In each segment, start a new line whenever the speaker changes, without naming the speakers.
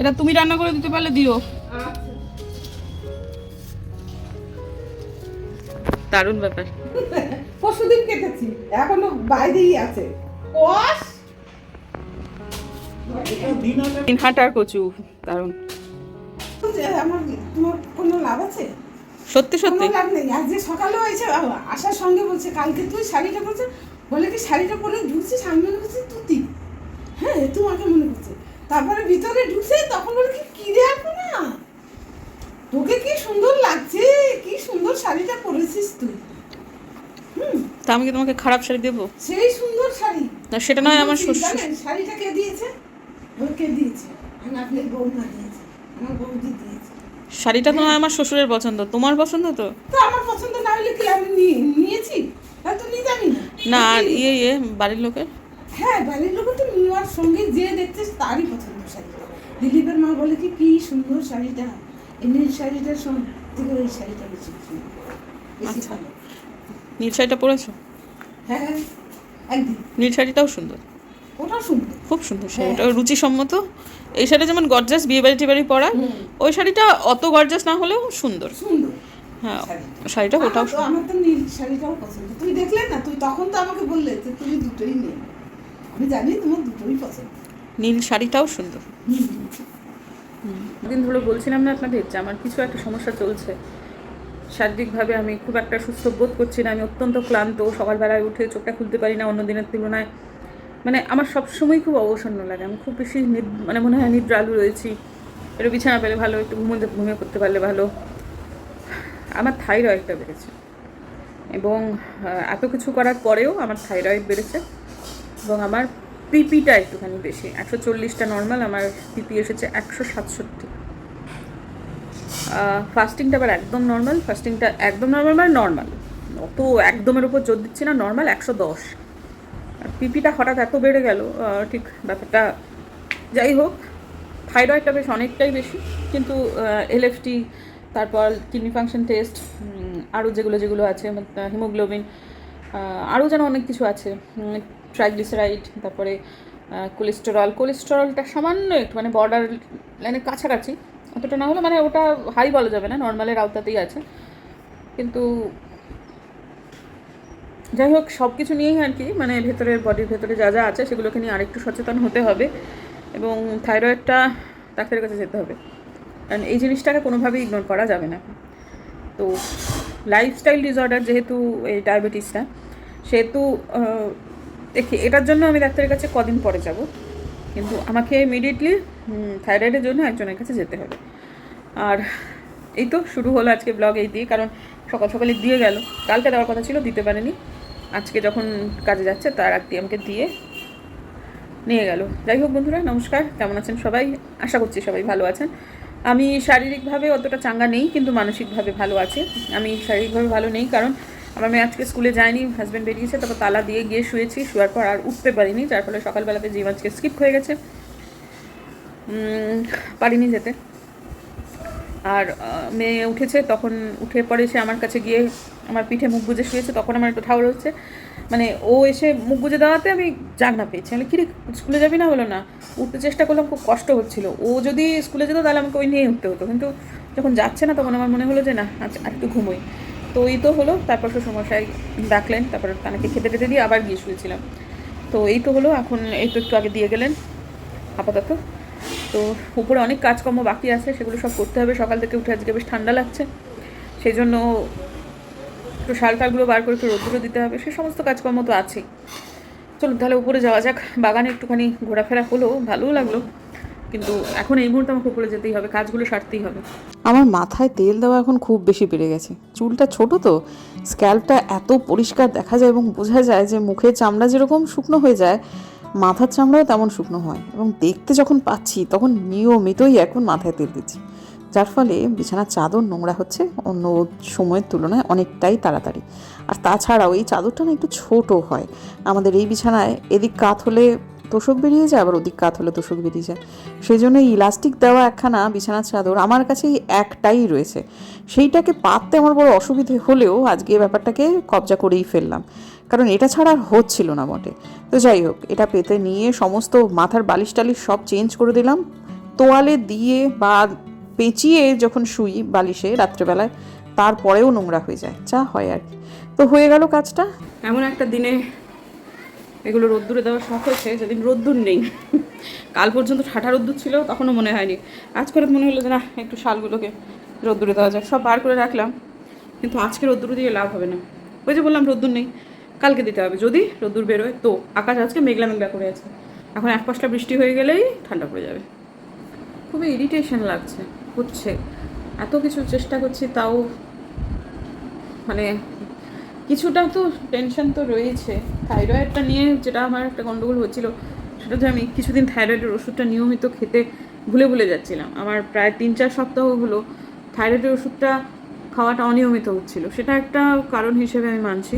এটা তুমি রান্না করে দিতে পারলে দিও। দারুণ ব্যাপার।
পরশুদিন কেটেছি এখনও বাইরেই আছে। কষ
তিন হাঁটার কচু দারুণ।
যে আমার তোমার কোনো লাভ আছে?
সত্যি সত্যি।
লাভ নেই। আজ যে সকালে হয়েছে আসার সঙ্গে বলছে কালকে তুই শাড়িটা পরছে বলে কি শাড়িটা পরে ঢুকছিস? আমি মনে করছি তুতি। হ্যাঁ তোমাকে মনে করছে। তারপরে ভিতরে ঢুকছে তখন বলে কি কি রে না তোকে কি সুন্দর লাগছে? কি সুন্দর শাড়িটা পরেছিস তুই? হুম?
তা আমি কি তোমাকে খারাপ শাড়ি দেবো?
সেই সুন্দর শাড়ি।
না সেটা নয় আমার শ্বশুর
শাড়িটা কে দিয়েছে? বলে, কে দিয়েছে? আমি আপনার বৌমা দিয়েছে আমার বৌদি দিয়েছে।
শাড়িটা তো নয় আমার শ্বশুরের পছন্দ তোমার পছন্দ তো?
তো আমার পছন্দ না হলে কি আমি নিয়ে- নিয়েছি? তা তো নিতামই না।
না আর ইয়ে ইয়ে বাড়ির লোকের?
হ্যাঁ বাড়ির লোক নেওয়ার সঙ্গে যে দেখছে তারই পছন্দ শাড়িটা। দিলীপের মা বলে কি কি সুন্দর শাড়িটা। এই নীল শাড়িটার থেকে ওই শাড়িটা বেশি বেশি
আচ্ছা।
ভালো।
নীল শাড়িটা পরেছো?
হ্যাঁ একদিন।
নীল শাড়িটাও সুন্দর?
ওটাও সুন্দর।
খুব সুন্দর শাড়ি।
হ্যাঁ।
রুচিসম্মত। এই শাড়ি যেমন গর্জাস বিয়ে বাড়ি টিবাড়ি পরা ওই শাড়িটা অত গর্জাস না হলেও সুন্দর।
সুন্দর।
হ্যাঁ
শাড়িটা।
শাড়িটা ওটাও
আমার তো- আমার তো নীল শাড়িটাও পছন্দ। তুই দেখলে না তুই তখন তো আমাকে বললে যে তুমি দুটোই নেই আমি জানি তোমার দুটোই পছন্দ।
নীল শাড়িটাও সুন্দর।
হুম।
দিন ধরে বলছিলাম না আপনাদের যে আমার কিছু একটা সমস্যা চলছে। শারীরিকভাবে আমি খুব একটা সুস্থ বোধ করছি না আমি অত্যন্ত ক্লান্ত সকালবেলায় উঠে চোখটা খুলতে পারি না অন্য দিনের তুলনায়। মানে আমার সবসময় খুব অবসন্ন লাগে আমি খুব বেশি নিদ- মানে মনে হয় নিদ্রালু রয়েছি। একটু বিছানা পেলে ভালো একটু ঘুমোতে ঘুমিয়ে করতে পারলে ভালো। আমার থাইরয়েডটা বেড়েছে। এবং এত কিছু করার পরেও আমার থাইরয়েড বেড়েছে। এবং আমার পিপিটা একটুখানি বেশি। একশো চল্লিশটা নর্মাল আমার পিপি এসেছে একশো সাতষট্টি। ফাস্টিংটা আবার একদম নর্মাল ফাস্টিংটা একদম নর্মাল মানে নর্মাল অত একদমের উপর জোর দিচ্ছি না নর্মাল একশো দশ। আর পিপিটা হঠাৎ এত বেড়ে গেল ঠিক ব্যাপারটা যাই হোক থাইরয়েডটা বেশ অনেকটাই বেশি, কিন্তু এলএফটি তারপর কিডনি ফাংশন টেস্ট আরও যেগুলো যেগুলো আছে হিমোগ্লোবিন আরও যেন অনেক কিছু আছে ট্রাইগ্লিসারাইড, তারপরে কোলেস্টেরল। কোলেস্টেরলটা সামান্য একটু মানে বর্ডার লাইনের কাছাকাছি। অতটা না হলে মানে ওটা হাই বলা যাবে না নর্মালের আওতাতেই আছে। কিন্তু যাই হোক সব কিছু নিয়েই আর কি মানে ভেতরের বডির ভেতরে যা যা আছে, সেগুলোকে নিয়ে আরেকটু সচেতন হতে হবে। এবং থাইরয়েডটা ডাক্তারের কাছে যেতে হবে। কারণ এই জিনিসটাকে কোনোভাবেই ইগনোর করা যাবে না। তো লাইফস্টাইল ডিসঅর্ডার যেহেতু এই ডায়াবেটিসটা সেহেতু দেখি, এটার জন্য আমি ডাক্তারের কাছে কদিন পরে যাব। কিন্তু আমাকে ইমিডিয়েটলি থাইরয়েডের জন্য একজনের কাছে যেতে হবে। আর এই তো শুরু হলো আজকে ব্লগ এই দিয়ে, কারণ সকাল সকালে দিয়ে গেল। কালকে দেওয়ার কথা ছিল, দিতে পারেনি। আজকে যখন কাজে যাচ্ছে, তার আগ দিয়ে আমাকে দিয়ে নিয়ে গেল। যাই হোক বন্ধুরা, নমস্কার। কেমন আছেন সবাই? আশা করছি সবাই ভালো আছেন। আমি শারীরিকভাবে অতটা চাঙ্গা নেই, কিন্তু মানসিকভাবে ভালো আছে। আমি শারীরিকভাবে ভালো নেই, কারণ আমার মেয়ে আজকে স্কুলে যায়নি হাজব্যান্ড বেরিয়েছে, তারপর তালা দিয়ে গিয়ে শুয়েছি, শুয়ার পর আর উঠতে পারিনি, যার ফলে সকালবেলাতে জিম আজকে স্কিপ হয়ে গেছে। পারিনি যেতে। আর মেয়ে উঠেছে, তখন উঠে পরে সে আমার কাছে গিয়ে আমার পিঠে মুখ গুজে শুয়েছে, তখন আমার একটু ঠাউর হচ্ছে। মানে ও এসে মুখ গুজে দেওয়াতে আমি জাগনা পেয়েছি। আমি কিরে, স্কুলে যাবি না বলো না? উঠতে চেষ্টা করলাম, খুব কষ্ট হচ্ছিল। ও যদি স্কুলে যেত, তাহলে আমাকে ওই নিয়ে উঠতে হতো। কিন্তু যখন যাচ্ছে না, তখন আমার মনে হলো যে না আচ্ছা আর একটু ঘুমোই। তো এই তো হলো, তারপর শ্বশুরমশাই ডাকলেন, তারপর তাকে খেতে টেতে দিয়ে আবার গিয়ে শুয়েছিলাম। তো এই তো হলো, এখন এই তো একটু আগে দিয়ে গেলেন, আপাতত। তো উপরে অনেক কাজকর্ম বাকি আছে, সেগুলো সব করতে হবে। সকাল থেকে উঠে আজকে বেশ ঠান্ডা লাগছে, সেই জন্য একটু শাল টালগুলো বার করে একটু রোদ্দুরও দিতে হবে, সে সমস্ত কাজকর্ম তো আছেই। চলুন তাহলে উপরে যাওয়া যাক। বাগানে একটুখানি ঘোরাফেরা হলো, ভালোও লাগল, কিন্তু এখন এই মুহূর্তে আমাকে উপরে যেতেই হবে, কাজগুলো সারতেই হবে।
আমার মাথায় তেল দেওয়া এখন খুব বেশি বেড়ে গেছে। চুলটা ছোট তো, স্ক্যাল্পটা এত পরিষ্কার দেখা যায় এবং বোঝা যায় যে মুখের চামড়া যেরকম শুকনো হয়ে যায়, মাথার চামড়াও তেমন শুকনো হয়। এবং দেখতে যখন পাচ্ছি, তখন নিয়মিতই এখন মাথায় তেল দিচ্ছি। যার ফলে বিছানার চাদর নোংরা হচ্ছে, অন্য সময়ের তুলনায় অনেকটাই তাড়াতাড়ি। আর তাছাড়াও এই চাদরটা না একটু ছোট হয়। আমাদের এই বিছানায় এদিক কাত হলে তোষক বেরিয়ে যায়, আবার ওদিক কাত হলে তোষক বেরিয়ে যায়। সেই জন্য ইলাস্টিক দেওয়া একখানা বিছানার চাদর আমার কাছে একটাই রয়েছে। সেইটাকে পাততে আমার বড় অসুবিধে হলেও আজকে ব্যাপারটাকে কবজা করেই ফেললাম। কারণ এটা ছাড়া আর হচ্ছিল না বটে। তো যাই হোক, এটা পেতে নিয়ে সমস্ত মাথার বালিশ টালিশ সব চেঞ্জ করে দিলাম। তোয়ালে দিয়ে বা পেঁচিয়ে যখন শুই বালিশে রাত্রেবেলায়, তারপরেও নোংরা হয়ে যায়। যা হয় আর কি। তো হয়ে গেল কাজটা।
এমন একটা দিনে এগুলো রোদ্দুরে দেওয়ার শখ হয়েছে, যেদিন রোদ্দুর নেই। কাল পর্যন্ত ঠাটা রোদ্দুর ছিল, তখনও মনে হয়নি। আজ করে মনে হলো যে না একটু শালগুলোকে রোদ্দুরে দেওয়া যাক। সব বার করে রাখলাম, কিন্তু আজকে রোদ্দুরে দিয়ে লাভ হবে না। ওই যে বললাম, রোদ্দুর নেই, কালকে দিতে হবে। যদি রোদ্দুর বেরোয়, তো আকাশ আজকে মেঘলা মেঘলা করে আছে। এখন এক পাশটা বৃষ্টি হয়ে গেলেই ঠান্ডা পড়ে যাবে। খুবই ইরিটেশন লাগছে, হচ্ছে। এত কিছু চেষ্টা করছি, তাও মানে কিছুটা তো টেনশন তো রয়েছে থাইরয়েডটা নিয়ে যেটা আমার একটা গন্ডগোল হচ্ছিল, সেটা যে আমি কিছুদিন থাইরয়েডের ওষুধটা নিয়মিত খেতে ভুলে ভুলে যাচ্ছিলাম। আমার প্রায় তিন চার সপ্তাহ হলো থাইরয়েডের ওষুধটা খাওয়াটা অনিয়মিত হচ্ছিল। সেটা একটা কারণ হিসেবে আমি মানছি।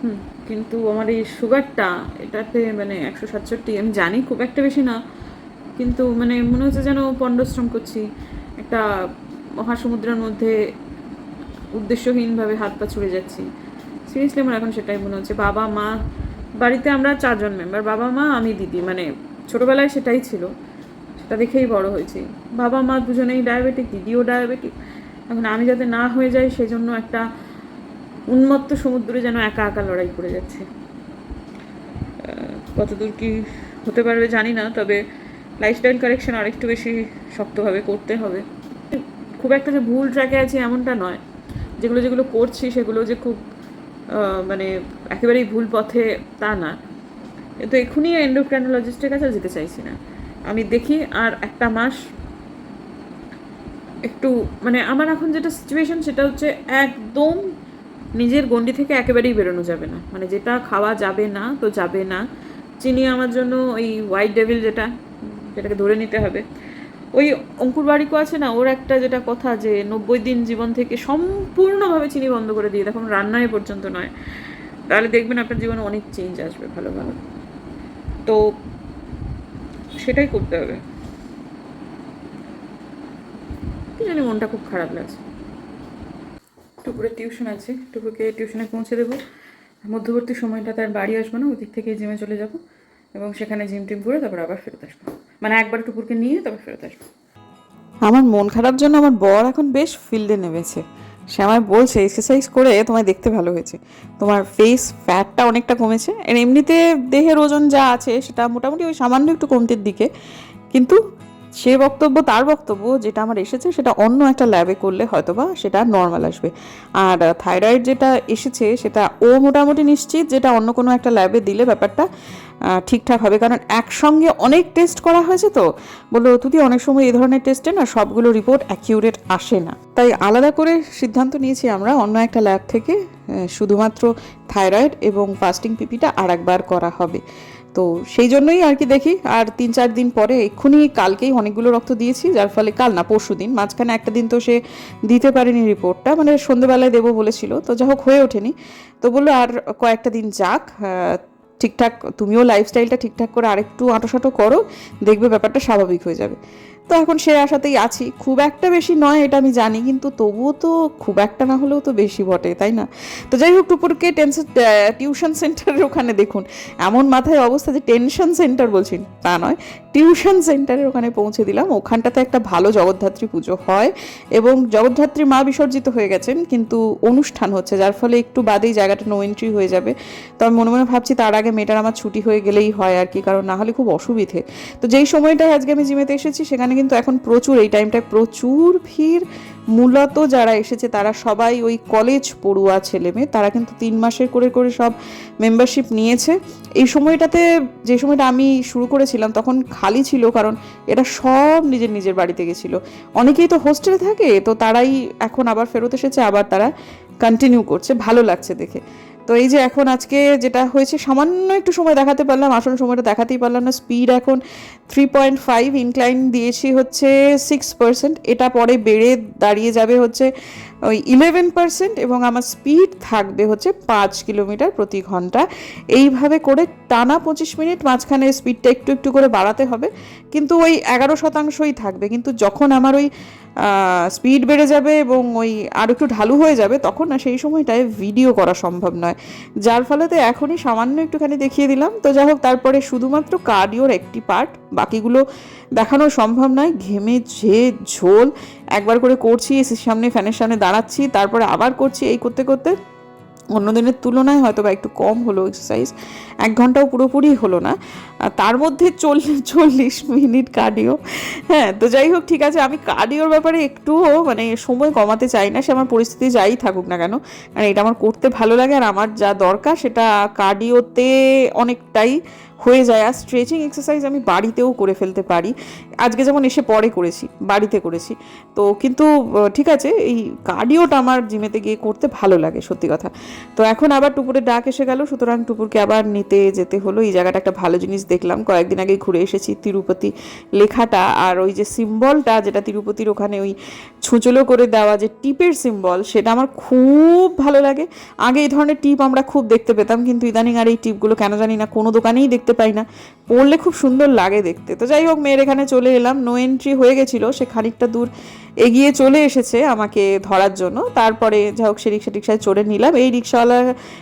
হুম, কিন্তু আমার এই সুগারটা, এটাতে মানে একশো সাতষট্টি আমি জানি খুব একটা বেশি না, কিন্তু মানে মনে হচ্ছে যেন পণ্ডশ্রম করছি। একটা মহাসমুদ্রের মধ্যে উদ্দেশ্যহীনভাবে হাত পা ছুড়ে যাচ্ছি। সিরিয়াসলি আমার এখন সেটাই মনে হচ্ছে। বাবা, মা, বাড়িতে আমরা চারজন মেম্বার বাবা, মা, আমি দিদি। মানে ছোটোবেলায় সেটাই ছিল। সেটা দেখেই বড় হয়েছি। বাবা, মা দুজনেই ডায়াবেটিক দিদিও ডায়াবেটিক এখন আমি যাতে না হয়ে যাই সেই জন্য একটা উন্মত্ত সমুদ্রে যেন একা একা লড়াই করে যাচ্ছে। কতদূর কি হতে পারবে জানি না, তবে লাইফস্টাইল কারেকশন আরেকটু বেশি শক্তভাবে করতে হবে। খুব একটা যে ভুল ট্র্যাকে আছি এমনটা নয়। যেগুলো যেগুলো করছি, সেগুলো যে খুব মানে একেবারেই ভুল পথে তা না। কিন্তু এক্ষুনি এন্ডোক্রাইনোলজিস্টের কাছে যেতে চাইছি না। আমি দেখি আর একটা মাস একটু মানে আমার এখন যেটা সিচুয়েশন সেটা হচ্ছে একদম নিজের গন্ডি থেকে একেবারেই বেরোনো যাবে না। মানে যেটা খাওয়া যাবে না, তো যাবে না। চিনি আমার জন্য ওই হোয়াইট ডেভিল যেটা, যেটাকে ধরে নিতে হবে। ওই অঙ্কুর বাড়িকো আছে না, ওর একটা যেটা কথা যে নব্বই দিন জীবন থেকে সম্পূর্ণভাবে চিনি বন্ধ করে দিয়ে দেখুন রান্নায় পর্যন্ত নয়। তাহলে দেখবেন আপনার জীবনে অনেক চেঞ্জ আসবে ভালো ভালো। তো সেটাই করতে হবে। কি জানি মনটা খুব খারাপ লাগছে। টুকুরে টিউশন আছে, টুকুরকে টিউশনে পৌঁছে দেবো। মধ্যবর্তী সময়টা তার বাড়ি আসব না, ওদিক দিক থেকে জিমে চলে যাব। এবং সেখানে জিম টিম করে তারপর আবার ফেরত আসব। মানে একবার টুকুরকে নিয়ে তবে ফেরত আসব।
আমার মন খারাপ জন্য আমার বর এখন বেশ ফিল্ডে নেমেছে। সে আমায় বলছে এক্সারসাইজ করে তোমায় দেখতে ভালো হয়েছে। তোমার ফেস ফ্যাটটা অনেকটা কমেছে। এমনিতে দেহের ওজন যা আছে সেটা মোটামুটি ওই সামান্য একটু কমতির দিকে। কিন্তু সে বক্তব্য, তার বক্তব্য যেটা আমার এসেছে, সেটা অন্য একটা ল্যাবে করলে হয়তোবা সেটা নর্মাল আসবে। আর থাইরয়েড যেটা এসেছে, সেটা ও মোটামুটি নিশ্চিত যেটা অন্য কোনো একটা ল্যাবে দিলে ব্যাপারটা ঠিকঠাক হবে। কারণ একসঙ্গে অনেক টেস্ট করা হয়েছে তো। বলল তুই অনেক সময় এই ধরনের টেস্টে না সবগুলো রিপোর্ট অ্যাকিউরেট আসে না। তাই আলাদা করে সিদ্ধান্ত নিয়েছি আমরা অন্য একটা ল্যাব থেকে শুধুমাত্র থাইরয়েড এবং ফাস্টিং পিপিটা আর একবার করা হবে। তো সেই জন্যই আর কি দেখি। আর তিন চার দিন পরে এক্ষুনি কালকেই অনেকগুলো রক্ত দিয়েছি, যার ফলে কাল না, পরশু দিন। মাঝখানে একটা দিন তো সে দিতে পারেনি রিপোর্টটা মানে সন্ধ্যেবেলায় দেবো বলেছিল। তো যা হোক, হয়ে ওঠেনি। তো বলল, আর কয়েকটা দিন যাক ঠিকঠাক, তুমিও লাইফস্টাইলটা ঠিকঠাক করে আরেকটু আঁটোসাঁটো করো, দেখবে ব্যাপারটা স্বাভাবিক হয়ে যাবে। তো এখন সে আশাতেই আছি। খুব একটা বেশি নয়, এটা আমি জানি, কিন্তু তবুও তো খুব একটা না হলেও তো বেশি বটে, তাই না? তো যাই হোক, টুপুরকে টেনশন টিউশন সেন্টারের ওখানে দেখুন। এমন মাথায় অবস্থা যে টেনশন সেন্টার বলছি, তা নয়। টিউশন সেন্টারের ওখানে পৌঁছে দিলাম। ওখানটাতে একটা ভালো জগদ্ধাত্রী পুজো হয় এবং জগদ্ধাত্রী মা বিসর্জিত হয়ে গেছেন, কিন্তু অনুষ্ঠান হচ্ছে, যার ফলে একটু বাদেই জায়গাটা নো এন্ট্রি হয়ে যাবে। তো আমি মনে মনে ভাবছি তার আগে মেয়েটার আমার ছুটি হয়ে গেলেই হয় আর কি, কারণ না হলে খুব অসুবিধে। তো যেই সময়টায় আজকে আমি জিমেতে এসেছি, সেখানে কিন্তু এখন প্রচুর, এই টাইমটায় প্রচুর ভিড়। মূলত যারা এসেছে, তারা সবাই ওই কলেজ পড়ুয়া ছেলে মেয়ে। তারা কিন্তু তিন মাসের করে করে সব মেম্বারশিপ নিয়েছে। এই সময়টাতে, যে সময়টা আমি শুরু করেছিলাম, তখন খালি ছিল কারণ এটা সব নিজের নিজের বাড়িতে গেছিল। অনেকেই তো হোস্টেলে থাকে, তো তারাই এখন আবার ফেরত এসেছে, আবার তারা কন্টিনিউ করছে। ভালো লাগছে দেখে। তো এই যে এখন আজকে যেটা হয়েছে, সামান্য একটু সময় দেখাতে পারলাম, আসল সময়টা দেখাতেই পারলাম না। স্পিড এখন থ্রি পয়েন্ট ফাইভ ইনক্লাইন দিয়েছি হচ্ছে সিক্স পার্সেন্ট এটা পরে বেড়ে দাঁড়িয়ে যাবে হচ্ছে ওই ইলেভেন পার্সেন্ট এবং আমার স্পিড থাকবে হচ্ছে পাঁচ কিলোমিটার প্রতি ঘণ্টা। এইভাবে করে টানা পঁচিশ মিনিট, মাঝখানে স্পিডটা একটু একটু করে বাড়াতে হবে, কিন্তু ওই এগারো শতাংশই থাকবে। কিন্তু যখন আমার ওই স্পিড বেড়ে যাবে এবং ওই আর একটু ঢালু হয়ে যাবে, তখন না সেই সময়টায় ভিডিও করা সম্ভব নয়। হয়। যার ফলে তো এখনই সামান্য একটুখানি দেখিয়ে দিলাম। তো যাই হোক, তারপরে শুধুমাত্র কার্ডিওর একটি পার্ট। বাকিগুলো দেখানো সম্ভব নয়। ঘেমে ঝে ঝোল। একবার করে করছি, এসির সামনে, ফ্যানের সামনে দাঁড়াচ্ছি। তারপরে আবার করছি এই করতে করতে। অন্য দিনের তুলনায় হয়তো বা একটু কম হলো এক্সারসাইজ এক ঘন্টাও পুরোপুরি হলো না। তার মধ্যে চল্লিশ চল্লিশ মিনিট কার্ডিও হ্যাঁ তো যাই হোক, ঠিক আছে, আমি কার্ডিওর ব্যাপারে একটুও মানে সময় কমাতে চাই না, সে আমার পরিস্থিতি যাই থাকুক না কেন। কারণ এটা আমার করতে ভালো লাগে আর আমার যা দরকার সেটা কার্ডিওতে অনেকটাই হয়ে যায়। আর স্ট্রেচিং এক্সারসাইজ আমি বাড়িতেও করে ফেলতে পারি। আজকে যেমন এসে পরে করেছি, বাড়িতে করেছি। তো কিন্তু ঠিক আছে, এই কার্ডিওটা আমার জিমেতে গিয়ে করতে ভালো লাগে, সত্যি কথা। তো এখন আবার টুপুরের ডাক এসে গেল, সুতরাং টুপুরকে আবার নিতে যেতে হলো। এই জায়গাটা একটা ভালো জিনিস দেখলাম। কয়েকদিন আগে ঘুরে এসেছি তিরুপতি লেখাটা। আর ওই যে সিম্বলটা যেটা তিরুপতির ওখানে ওই ছুঁচলো করে দেওয়া যে টিপের সিম্বল সেটা আমার খুব ভালো লাগে। আগে এই ধরনের টিপ আমরা খুব দেখতে পেতাম, কিন্তু ইদানিং আর এই টিপগুলো কেন জানি না, কোনো দোকানেই দেখতে পাই না। পড়লে খুব সুন্দর লাগে দেখতে। তো যাই হোক, মেয়ের এখানে চলে এলাম। নো এন্ট্রি হয়ে গেছিল, সে খানিকটা দূর এগিয়ে চলে এসেছে আমাকে ধরার জন্য। তারপরে যা হোক, সে রিক্সা টিক্সায় চড়ে নিলাম। এই রিক্সাওয়ালা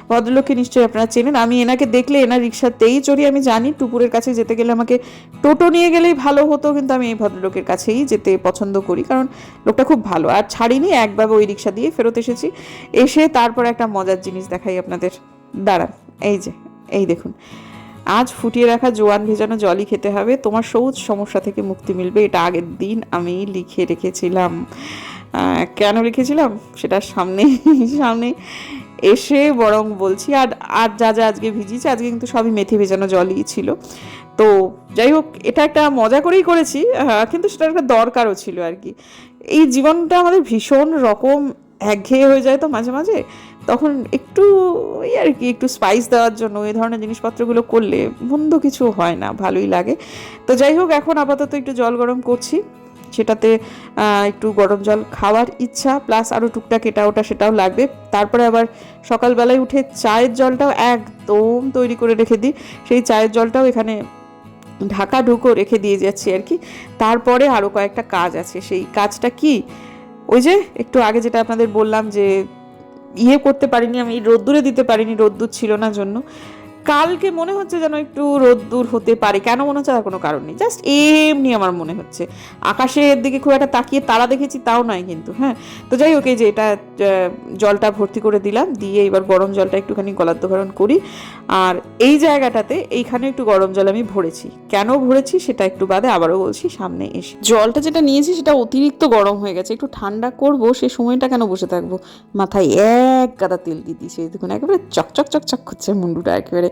ভদ্রলোককে নিশ্চয়ই আপনারা চেনেন। আমি এনাকে দেখলে এনার রিক্সাতেই চড়ি। আমি জানি টুপুরের কাছে যেতে গেলে আমাকে টোটো নিয়ে গেলেই ভালো হতো, কিন্তু আমি এই ভদ্রলোকের কাছেই যেতে পছন্দ করি, কারণ লোকটা খুব ভালো। আর ছাড়িনি, একভাবে ওই রিক্সা দিয়ে ফেরত এসেছি। এসে তারপর একটা মজার জিনিস দেখাই আপনাদের। দাঁড়ান, এই যে, এই দেখুন। আজ ফুটিয়ে রাখা জোয়ান ভেজানো জলই খেতে হবে। তোমার সবুজ সমস্যা থেকে মুক্তি মিলবে, এটা আগের দিন আমি লিখে রেখেছিলাম। কেন লিখেছিলাম? সেটা সামনে সামনে এসে বরং বলছি। আর আর যা যা আজকে ভিজিয়েছি, আজকে কিন্তু সবই মেথি ভেজানো জলই ছিল। তো যাই হোক, এটা একটা মজা করেই করেছি কিন্তু সেটা একটা দরকারও ছিল আর কি। এই জীবনটা আমাদের ভীষণ রকম একঘেয়ে হয়ে যায় তো মাঝে মাঝে, তখন একটু ওই আর কি, একটু স্পাইস দেওয়ার জন্য এই ধরনের জিনিসপত্রগুলো করলে মন্দ কিছু হয় না, ভালোই লাগে। তো যাই হোক, এখন আপাতত একটু জল গরম করছি, সেটাতে একটু গরম জল খাওয়ার ইচ্ছা প্লাস আরও টুকটাক এটা ওটা সেটাও লাগবে। তারপরে আবার সকালবেলায় উঠে চায়ের জলটাও একদম তৈরি করে রেখে দিই। সেই চায়ের জলটাও এখানে ঢাকা ঢুকো রেখে দিয়ে যাচ্ছি আর কি। তারপরে আরও কয়েকটা কাজ আছে। সেই কাজটা কি? ওই যে একটু আগে যেটা আপনাদের বললাম যে ইয়ে করতে পারিনি, আমি রোদ্দুরে দিতে পারিনি, রোদ্দুর ছিল না জন্য। কালকে মনে হচ্ছে যেন একটু রোদ্দুর হতে পারে। কেন মনে হচ্ছে তার কোনো কারণ নেই? জাস্ট এমনি আমার মনে হচ্ছে। আকাশের দিকে খুব একটা তাকিয়ে তারা দেখেছি, তাও নয় কিন্তু হ্যাঁ। তো যাই হোক, এই যে এটা জলটা ভর্তি করে দিলাম, দিয়ে এবার গরম জলটা একটুখানি গলাদ্যকরণ করি। আর এই জায়গাটাতে এইখানে একটু গরম জল আমি ভরেছি। কেন ভরেছি সেটা একটু বাদে আবারও বলছি সামনে এসে। জলটা যেটা নিয়েছি সেটা অতিরিক্ত গরম হয়ে গেছে। একটু ঠান্ডা করব, সে সময়টা কেন বসে থাকব? মাথায় এক গাদা তেল দিয়ে দিয়েছি। দেখুন, একেবারে চকচক চকচক করছে মুন্ডুটা, একেবারে।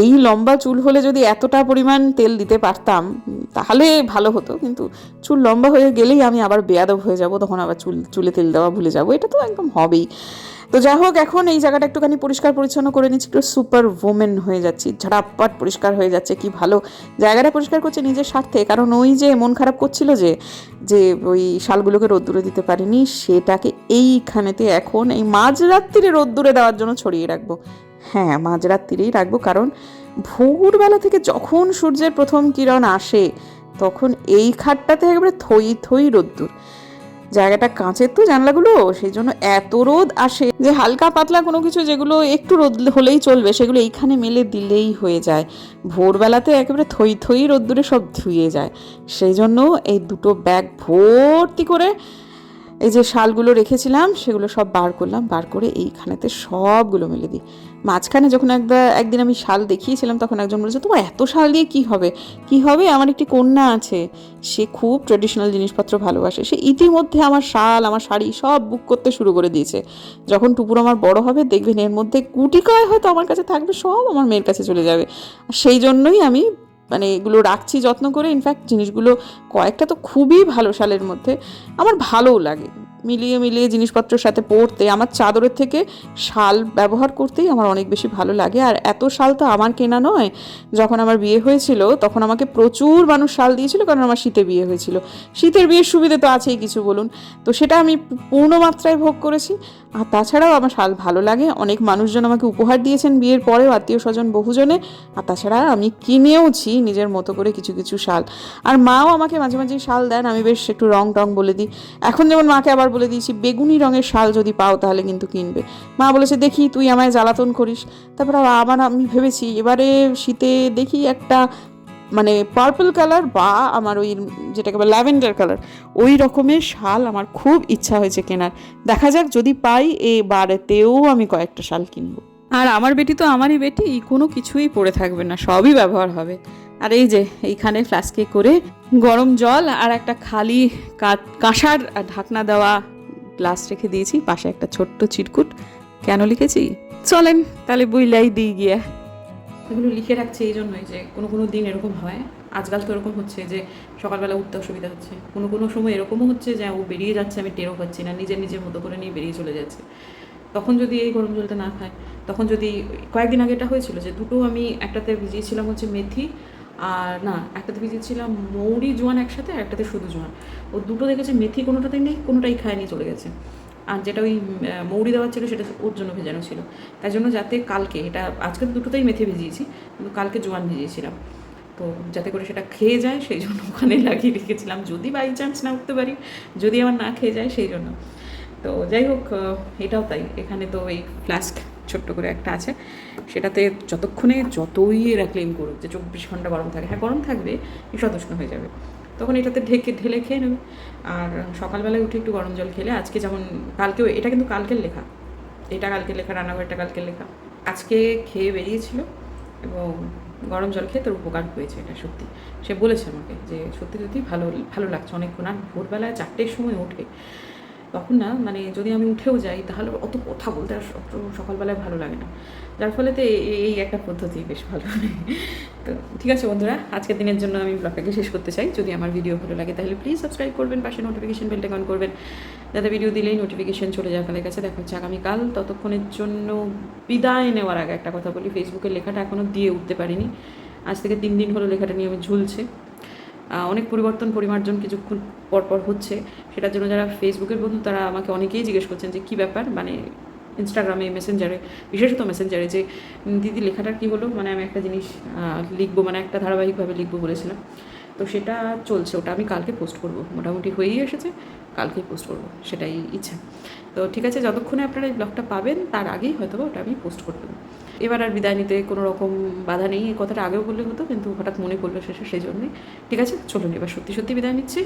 এই লম্বা চুল হলে যদি এতটা পরিমাণ তেল দিতে পারতাম, তাহলে ভালো হতো। কিন্তু চুল লম্বা হয়ে গেলেই আমি আবার বেয়াদব হয়ে যাব, তখন আবার চুল, চুলে তেল দেওয়া ভুলে যাব। এটা তো একদম হবেই। তো যাই হোক, এখন এই জায়গাটা একটুখানি পরিষ্কার পরিচ্ছন্ন করে নিচ্ছি, একটু সুপার ওমেন হয়ে যাচ্ছি, ঝাড়াপাট পরিষ্কার হয়ে যাচ্ছে, কি ভালো জায়গাটা পরিষ্কার করছে নিজের স্বার্থে। কারণ ওই যে মন খারাপ করছিল যে যে ওই শালগুলোকে রোদ্দুরে দিতে পারিনি, সেটাকে এইখানেতে এখন, এই মাঝরাত্রিরে রোদ্দুরে দেওয়ার জন্য ছড়িয়ে রাখব। হ্যাঁ মাঝরাত্রিরেই রাখব। কারণ ভোরবেলা থেকে যখন সূর্যের প্রথম কিরণ আসে, তখন এই খাটটাতে একেবারে থই থই রোদ্দুর। জায়গাটা কাঁচের তো জানলাগুলো সেই জন্য এত রোদ আসে যে হালকা পাতলা কোনো কিছু যেগুলো একটু রোদ হলেই চলবে, সেগুলো এইখানে মেলে দিলেই হয়ে যায়। ভোরবেলাতে একেবারে থই থই রোদ্দুরে সব ধুয়ে যায়। সেই জন্য এই দুটো ব্যাগ ভর্তি করে এই যে শালগুলো রেখেছিলাম, সেগুলো সব বার করলাম, বার করে এইখানেতে সবগুলো মেলে দিই। মাঝখানে যখন একবার একদিন আমি শাল দেখিয়েছিলাম, তখন একজন বলেছে, তোমার এত শাল দিয়ে কি হবে? কি হবে? আমার একটি কন্যা আছে। সে খুব ট্রেডিশনাল জিনিসপত্র ভালোবাসে। সে ইতিমধ্যে আমার শাল, আমার শাড়ি সব বুক করতে শুরু করে দিয়েছে। যখন টুপুর আমার বড় হবে, দেখবেন এর মধ্যে গুটি কয় হয়তো আমার কাছে থাকবে, সব আমার মেয়ের কাছে চলে যাবে। সেই জন্যই আমি মানে এগুলো রাখছি, যত্ন করে। ইনফ্যাক্ট জিনিসগুলো কয়েকটা তো খুবই ভালো সালের মধ্যে। আমার ভালোও লাগে। মিলিয়ে মিলিয়ে জিনিসপত্রের সাথে পরতে আমার চাদরের থেকে শাল ব্যবহার করতেই আমার অনেক বেশি ভালো লাগে। আর এত শাল তো আমার কেনা নয়। যখন আমার বিয়ে হয়েছিল, তখন আমাকে প্রচুর মানুষ শাল দিয়েছিল, কারণ আমার শীতে বিয়ে হয়েছিল। শীতের বিয়ের সুবিধে তো আছেই কিছু বলুন। তো সেটা আমি পূর্ণ মাত্রায় ভোগ করেছি। আর তাছাড়াও আমার শাল ভালো লাগে। অনেক মানুষজন আমাকে উপহার দিয়েছেন বিয়ের পরেও আত্মীয় স্বজন বহুজনে। আর তাছাড়া আমি কিনেওছি নিজের মতো করে কিছু কিছু শাল। আর মাও আমাকে মাঝে মাঝে শাল দেন। আমি বেশ একটু রং টং বলে দিই। এখন যেমন মাকে আবার বারবার বলে দিয়েছি, বেগুনি রঙের শাল যদি পাও তাহলে কিন্তু কিনবে। মা বলেছে, দেখি, তুই আমায় জ্বালাতন করিস। তারপর আবার আমি ভেবেছি, এবারে শীতে দেখি একটা মানে পার্পল কালার বা আমার ওই যেটাকে বলে ল্যাভেন্ডার কালার ওই রকমের শাল আমার খুব ইচ্ছা হয়েছে কেনার। দেখা যাক, যদি পাই এ এবারেতেও আমি কয়েকটা শাল কিনবো। আর আমার বেটি তো আমারই বেটি, কোনো কিছুই পড়ে থাকবে না, সবই ব্যবহার হবে। আর এই যে এইখানে ফ্লাস্কে করে গরম জল আর একটা খালি কাঁসার ঢাকনা দেওয়া গ্লাস রেখে দিয়েছি, পাশে একটা ছোট্ট চিরকুট। কেন লিখেছি? চলেন, তাহলে বইলাই দিই গিয়ে।
এগুলো লিখে রাখছি এই জন্যই যে কোনো কোনো দিন এরকম হয়। আজকাল তো এরকম হচ্ছে যে সকালবেলা উঠতে অসুবিধা হচ্ছে। কোনো কোনো সময় এরকমও হচ্ছে যে, ও বেরিয়ে যাচ্ছে, আমি টেরও পাচ্ছি না, নিজের নিজের মতো করে নিয়ে বেরিয়ে চলে যাচ্ছে। তখন যদি এই গরম জলটা না খায়, তখন যদি কয়েকদিন আগে এটা হয়েছিল যে দুটো আমি একটাতে ভিজিয়েছিলাম হচ্ছে মেথি আর না, একটাতে ভিজিয়েছিলাম মৌরি, জোয়ান একসাথে, আর একটাতে শুধু জোয়ান। ও দুটো দেখেছে, মেথি কোনোটাতেই নেই, কোনোটাই খায় নিয়ে চলে গেছে। আর যেটা ওই মৌরি দেওয়া ছিল, সেটা ওর জন্য ভেজানো ছিল। তাই জন্য যাতে কালকে, এটা আজকে তো দুটোতেই মেথি ভিজিয়েছি, কিন্তু কালকে জোয়ান ভিজিয়েছিলাম। তো যাতে করে সেটা খেয়ে যায়, সেই জন্য ওখানে লাগিয়ে রেখেছিলাম। যদি বাই চান্স না উঠতে পারি, যদি আমার না খেয়ে যায়, সেই জন্য। তো যাই হোক এটাও তাই। এখানে তো এই ফ্লাস্ক ছোট্ট করে একটা আছে। সেটাতে যতক্ষণে যতই এরা ক্লেম করুক যে চব্বিশ ঘণ্টা গরম থাকে হ্যাঁ গরম থাকবে সদুষ্ণ হয়ে যাবে। তখন এটাতে ঢেকে, ঢেলে খেয়ে নেবে। আর সকালবেলায় উঠে একটু গরম জল খেলে, আজকে যেমন কালকেও, এটা কিন্তু কালকের লেখা। এটা কালকের লেখা, রান্নাঘরটা কালকের লেখা। আজকে খেয়ে বেরিয়েছিল এবং গরম জল খেয়ে তোর উপকার হয়েছে, এটা সত্যি। সে বলেছে আমাকে যে, সত্যি সত্যি ভালো ভালো লাগছে। অনেকক্ষণ আর ভোরবেলায় চারটের সময় ওঠে তখন না মানে যদি আমি উঠেও যাই, তাহলে অত কথা বলতে আর সকালবেলায় ভালো লাগে না। যার ফলে তো এই- একটা পদ্ধতি বেশ ভালো। তো ঠিক আছে বন্ধুরা, আজকের দিনের জন্য আমি ব্লগটাকে শেষ করতে চাই। যদি আমার ভিডিও ভালো লাগে, তাহলে প্লিজ সাবস্ক্রাইব করবেন, পাশে নোটিফিকেশন বেলটা অন করবেন। যাতে ভিডিও দিলেই নোটিফিকেশন চলে যায় আপনাদের কাছে। দেখা হচ্ছে আগামীকাল। ততক্ষণের জন্য বিদায় নেওয়ার আগে একটা কথা বলি। ফেসবুকের লেখাটা এখনও দিয়ে উঠতে পারিনি। আজ থেকে তিন দিন হলো লেখাটা নিয়ে আমি ঝুলছে। অনেক পরিবর্তন পরিমার্জন কিছুক্ষণ পর পর হচ্ছে। সেটার জন্য যারা ফেসবুকের বন্ধু, তারা আমাকে অনেকেই জিজ্ঞেস করছেন যে, কী ব্যাপার? মানে ইনস্টাগ্রামে মেসেঞ্জারে বিশেষত মেসেঞ্জারে যে দিদি লেখাটা কী হলো? মানে আমি একটা জিনিস লিখব মানে একটা ধারাবাহিকভাবে লিখব বলেছিলাম। তো সেটা চলছে, ওটা আমি কালকে পোস্ট করব। মোটামুটি হয়েই এসেছে। কালকেই পোস্ট করব, সেটাই ইচ্ছা। তো ঠিক আছে, যতক্ষণে আপনারা এই ব্লগটা পাবেন, তার আগেই হয়তো ওটা আমি পোস্ট করে দেবো এবার আর বিদায় নিতে কোনো রকম বাধা নেই, এই কথাটা আগেও বললে হতো, কিন্তু হঠাৎ মনে পড়ল শেষে সেই জন্যই ঠিক আছে, চলুন এবার সত্যি সত্যি বিদায় নিচ্ছি।